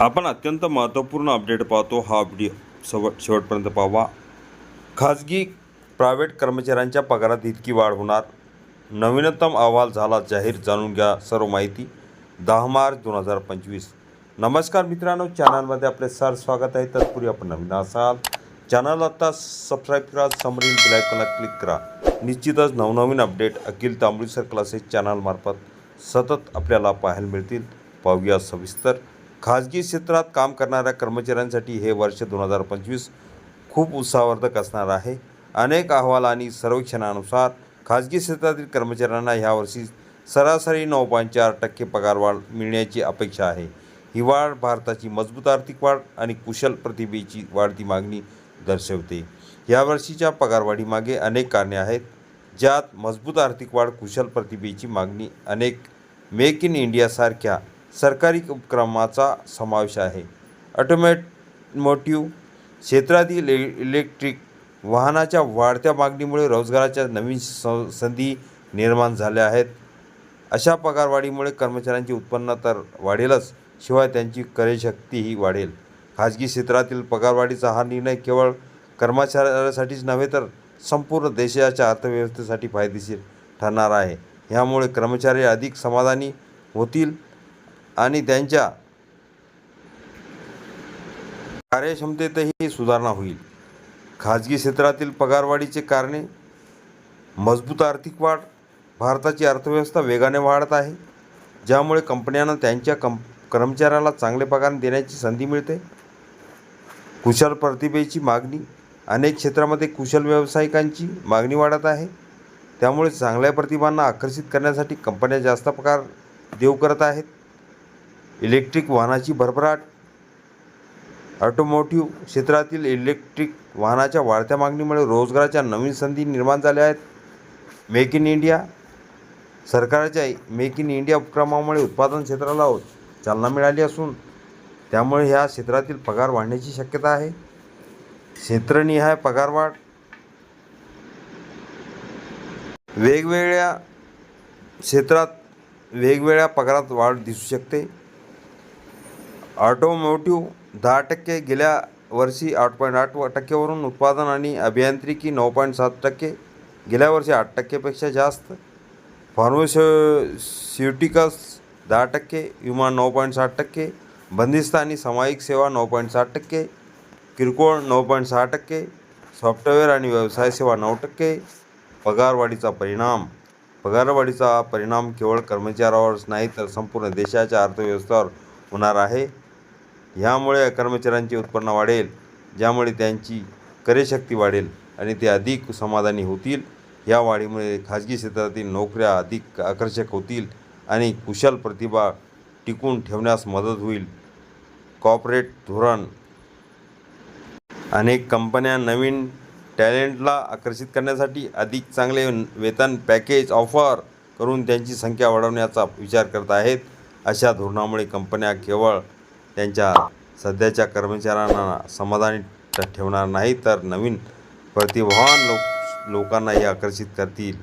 आपण अत्यंत महत्त्वपूर्ण अपडेट पाहतो हा अपडेट शेवट शेवटपर्यंत पाहावा. खाजगी प्रायव्हेट कर्मचाऱ्यांच्या पगारात इतकी वाढ होणार. नवीनतम अहवाल झाला जाहीर जाणून घ्या सर्व माहिती. दहा मार्च दोन हजार पंचवीस. नमस्कार मित्रांनो चॅनलमध्ये आपले सर स्वागत आहे. तत्पूर्वी आपण नवीन असाल चॅनल आत्ता सबस्क्राईब करा समोरील बेलायकॉनला क्लिक करा. निश्चितच नवनवीन अपडेट अखिल तांबुळीसर क्लासेस चॅनलमार्फत सतत आपल्याला पाहायला मिळतील. पाहूया सविस्तर. खाजगी क्षेत्रात काम करणाऱ्या कर्मचाऱ्यांसाठी हे वर्ष दोन हजार पंचवीस खूप उत्साहवर्धक असणार आहे. अनेक अहवाल आणि सर्वेक्षणानुसार खाजगी क्षेत्रातील कर्मचाऱ्यांना ह्यावर्षी सरासरी नऊ पॉईंट चार टक्के पगारवाढ मिळण्याची अपेक्षा आहे. ही वाढ भारताची मजबूत आर्थिक वाढ आणि कुशल प्रतिभेची वाढती मागणी दर्शवते. यावर्षीच्या पगारवाढीमागे अनेक कारणे आहेत ज्यात मजबूत आर्थिक वाढ कुशल प्रतिभेची मागणी अनेक मेक इन इंडियासारख्या सरकारी उपक्रमाचा समावेश आहे. ऑटोमॅटमोटिव्ह क्षेत्रातील इ- इलेक्ट्रिक वाहनाच्या वाढत्या मागणीमुळे रोजगाराच्या नवीन स संधी निर्माण झाल्या आहेत. अशा पगारवाढीमुळे कर्मचाऱ्यांचे उत्पन्न तर वाढेलच शिवाय त्यांची कार्यशक्तीही वाढेल. खाजगी क्षेत्रातील पगारवाढीचा हा निर्णय केवळ कर्मचाऱ्यासाठीच नव्हे तर संपूर्ण देशाच्या अर्थव्यवस्थेसाठी फायदेशीर ठरणार आहे. ह्यामुळे कर्मचारी अधिक समाधानी होतील आणि त्यांच्या कार्यक्षमतेतही सुधारणा होईल. खाजगी क्षेत्रातील पगारवाढीचे कारणे मजबूत आर्थिक वाढ भारताची अर्थव्यवस्था वेगाने वाढत आहे ज्यामुळे कंपन्यांना त्यांच्या कं कर्मचाऱ्याला चांगले पगार देण्याची संधी मिळते. कुशल प्रतिभेची मागणी अनेक क्षेत्रामध्ये कुशल व्यावसायिकांची मागणी वाढत आहे. त्यामुळे चांगल्या प्रतिभांना आकर्षित करण्यासाठी कंपन्या जास्त पगार देऊ करत आहेत. इलेक्ट्रिक वाहनाची भरभराट. ऑटोमोटिव्ह क्षेत्रातील इलेक्ट्रिक वाहनाच्या वाढत्या मागणीमुळे रोजगाराच्या नवीन संधी निर्माण झाल्या आहेत. मेक इन इंडिया सरकारच्या मेक इन इंडिया उपक्रमामुळे उत्पादन क्षेत्राला चालना मिळाली असून त्यामुळे ह्या क्षेत्रातील पगार वाढण्याची शक्यता आहे. क्षेत्रनिहाय पगारवाढ वेगवेगळ्या क्षेत्रात वेगवेगळ्या पगारात वाढ दिसू शकते. ऑटोमोटिव्ह दहा टक्के गेल्या वर्षी आठ पॉईंट आठ टक्केवरून उत्पादन आणि अभियांत्रिकी नऊ पॉईंट सात टक्के गेल्या वर्षी आठ टक्केपेक्षा जास्त. फार्मास्युटिकल्स दहा टक्के विमा नऊ पॉईंट साठ टक्के बंदिस्त आणि सामायिक सेवा नऊ पॉईंट साठ टक्के किरकोळ नऊ पॉईंट सहा टक्के सॉफ्टवेअर आणि व्यवसाय सेवा नऊ टक्के. पगारवाढीचा परिणाम. पगारवाढीचा परिणाम केवळ कर्मचाऱ्यावरच नाही तर संपूर्ण देशाच्या अर्थव्यवस्थेवर होणार आहे. ह्यामुळे कर्मचाऱ्यांचे उत्पन्न वाढेल ज्यामुळे त्यांची कार्यशक्ती वाढेल आणि ते अधिक समाधानी होतील. या वाढीमुळे खाजगी क्षेत्रातील नोकऱ्या अधिक आकर्षक होतील आणि कुशल प्रतिभा टिकून ठेवण्यास मदत होईल. कॉर्पोरेट धोरण. अनेक कंपन्या नवीन टॅलेंटला आकर्षित करण्यासाठी अधिक चांगले वेतन पॅकेज ऑफर करून त्यांची संख्या वाढवण्याचा विचार करत आहेत. अशा धोरणामुळे कंपन्या केवळ त्यांच्या सध्याच्या कर्मचाऱ्यांना समाधानी ठेवणार नाही तर नवीन प्रतिभावान लोक लोकांनाही आकर्षित करतील.